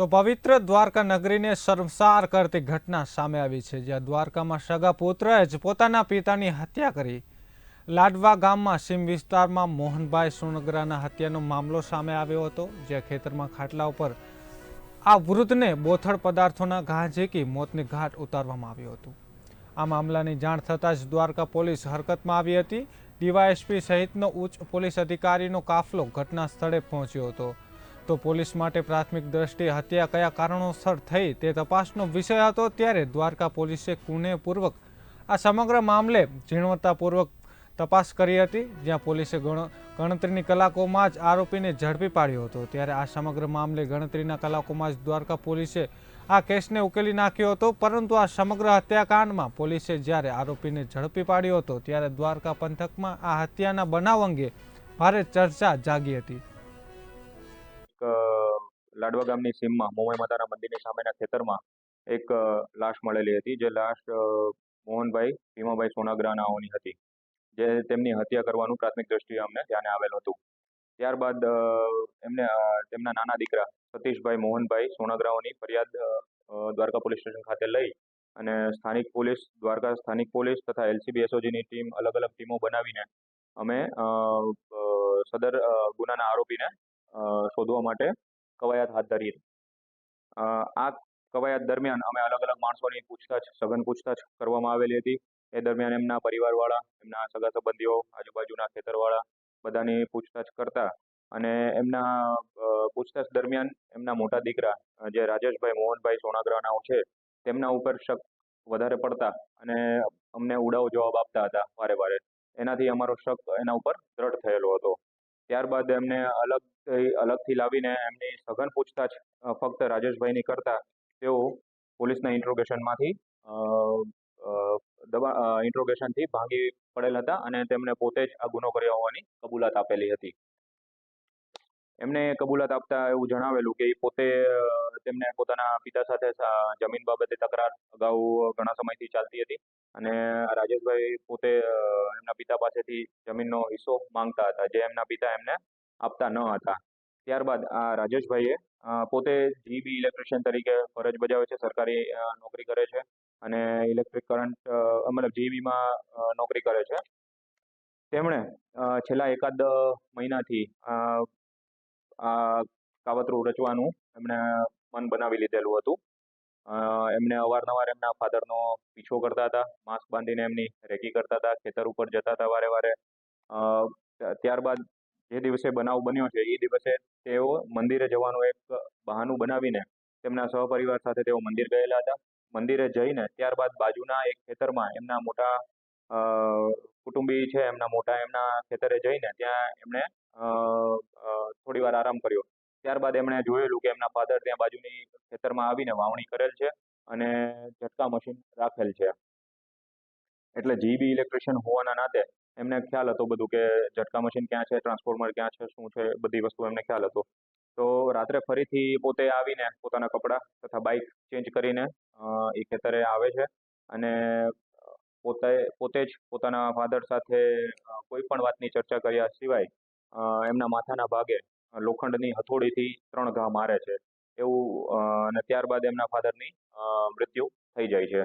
તો પવિત્ર દ્વારકા નગરીને શર્મસાર કરતી ઘટના સામે આવી છે, જ્યાં દ્વારકામાં સગા પુત્રએ જ પોતાના પિતાની હત્યા કરી. લાડવા ગામમાં સીમ વિસ્તારમાં મોહનભાઈ સોનગરાના હત્યાનો મામલો સામે આવ્યો હતો જ્યાં ખેતરમાં ખાટલા ઉપર આ વૃદ્ધને બોથડ પદાર્થોના ઘા ઝીકી મોતની ઘાટ ઉતારવામાં આવ્યું હતું. આ મામલાની જાણ થતાં જ દ્વારકા પોલીસ હરકતમાં આવી હતી. ડીવાયએસપી સહિતનો ઉચ્ચ પોલીસ અધિકારીનો કાફલો ઘટના સ્થળે પહોંચ્યો હતો. તો પોલીસ માટે પ્રાથમિક દ્રષ્ટિએ હત્યા કયા કારણોસર થઈ તે તપાસનો વિષય હતો ત્યારે દ્વારકા પોલીસે કુનેપૂર્વક આ સમગ્ર મામલે ઝીણવટતાપૂર્વક તપાસ કરી હતી, જ્યાં પોલીસે ગણ, ગણતરીની કલાકોમાં જ આરોપીને ઝડપી પાડ્યો હતો. ત્યારે આ સમગ્ર મામલે ગણતરીના કલાકોમાં જ દ્વારકા પોલીસે આ કેસને ઉકેલી નાખ્યો હતો, પરંતુ આ સમગ્ર હત્યાકાંડમાં પોલીસે જ્યારે આરોપીને ઝડપી પાડ્યો હતો, ત્યારે દ્વારકા પંથકમાં આ હત્યાના બનાવ અંગે ભારે ચર્ચા જાગી હતી. લાડવા ગામની સીમમાં મોમાઈ માતાના મંદિરની સામેના ખેતરમાં એક લાશ મળેલી હતી. જે લાશ મોહનભાઈ, ભીમાભાઈ સોનાગ્રાનાઓની હતી. જે તેમની હત્યા કરવાનું પ્રાથમિક દ્રષ્ટિએ અમને ધ્યાને આવેલ હતું. ત્યારબાદ એમને તેમના નાના દીકરા સતીશભાઈ મોહનભાઈ સોનાગ્રાઓની ફરિયાદ દ્વારકા પોલીસ સ્ટેશન ખાતે લઈ અને સ્થાનિક પોલીસ, દ્વારકા સ્થાનિક પોલીસ તથા એલસીબી, એસઓજીની ટીમ અલગ અલગ ટીમો બનાવીને અમે સદર ગુનાના આરોપીને શોધવા માટે કવાયત હાથ ધરી આ કવાયત દરમિયાન અમે અલગ અલગ માણસોની પૂછતાછ, સઘન પૂછતાછ કરવામાં આવેલી હતી. એ દરમિયાન એમના પરિવારવાળા, એમના સગા સંબંધીઓ, આજુબાજુના ખેતરવાળા બધાની પૂછતાછ કરતા અને એમના પૂછતાછ દરમિયાન એમના મોટા દીકરા, જે રાજેશભાઈ, મોહનભાઈ સોનાગ્રાનાઓ છે, તેમના ઉપર શક વધારે પડતા અને અમને ઉડાવ જવાબ આપતા હતા વારે વારે. એનાથી અમારો શક એના ઉપર દ્રઢ થયેલો હતો. ત્યારબાદ એમને અલગ અલગથી લાવીને એમની સઘન પૂછતાછ ફક્ત રાજેશભાઈની કરતા તેઓ પોલીસના ઇન્ટ્રોગેશનમાંથી દબા ઇન્ટ્રોગેશનથી ભાંગી પડેલ હતા અને તેમણે પોતે જ આ ગુનો કર્યો હોવાની કબૂલાત આપેલી હતી. એમને કબૂલાત આપતા એવું જણાવેલું કે પોતે તેમને પોતાના પિતા સાથે જમીન બાબતે તકરાર અગાઉ ઘણા સમયથી ચાલતી હતી અને રાજેશભાઈ પોતે એમના પિતા પાસેથી જમીનનો હિસ્સો માંગતા હતા જે એમના પિતા એમને આપતા ન હતા. ત્યારબાદ આ રાજેશભાઈએ પોતે જીબી ઇલેક્ટ્રિશિયન તરીકે ફરજ બજાવે છે, સરકારી નોકરી કરે છે અને ઇલેક્ટ્રિક કરંટ મતલબ જીબીમાં નોકરી કરે છે. તેમણે છેલ્લા એકાદ મહિનાથી આ કાવતરું રચવાનું એમણે મન બનાવી લીધેલું હતું. એમને અવારનવાર એમના ફાધરનો પીછો કરતા હતા, માસ્ક બાંધીને એમની રેકી કરતા હતા, ખેતર ઉપર જતા હતા વારે વારે. ત્યારબાદ જે દિવસે બનાવ બન્યો છે, એ દિવસે તેઓ મંદિરે જવાનું એક બહાનું બનાવીને તેમના સહપરિવાર સાથે તેઓ મંદિર ગયેલા હતા. મંદિરે જઈને ત્યારબાદ બાજુના એક ખેતરમાં એમના મોટા કુટુંબી છે, એમના મોટા એમના ખેતરે જઈને ત્યાં એમણે થોડી વાર આરામ કર્યો. ત્યારબાદ એમણે જોયેલું કે એમના ફાધર ત્યાં બાજુની ખેતરમાં આવીને વાવણી કરેલ છે અને ઝટકા મશીન રાખેલ છે. એટલે જીબી ઇલેક્ટ્રિશિયન હોવાના નાતે એમને ખ્યાલ હતો બધું કે ઝટકા મશીન ક્યાં છે ટ્રાન્સફોર્મર ક્યાં છે, શું છે, બધી વસ્તુ એમને ખ્યાલ હતો. તો રાત્રે ફરીથી પોતે આવીને પોતાના કપડાં તથા બાઇક ચેન્જ કરીને એ ખેતરે આવે છે. અને પોતે પોતે જ પોતાના ફાધર સાથે કોઈ પણ વાતની ચર્ચા કર્યા સિવાય એમના માથાના ભાગે લોખંડની હથોડીથી ત્રણ ઘા મારે છે. એવું અને ત્યારબાદ એમના ફાધરની મૃત્યુ થઈ જાય છે.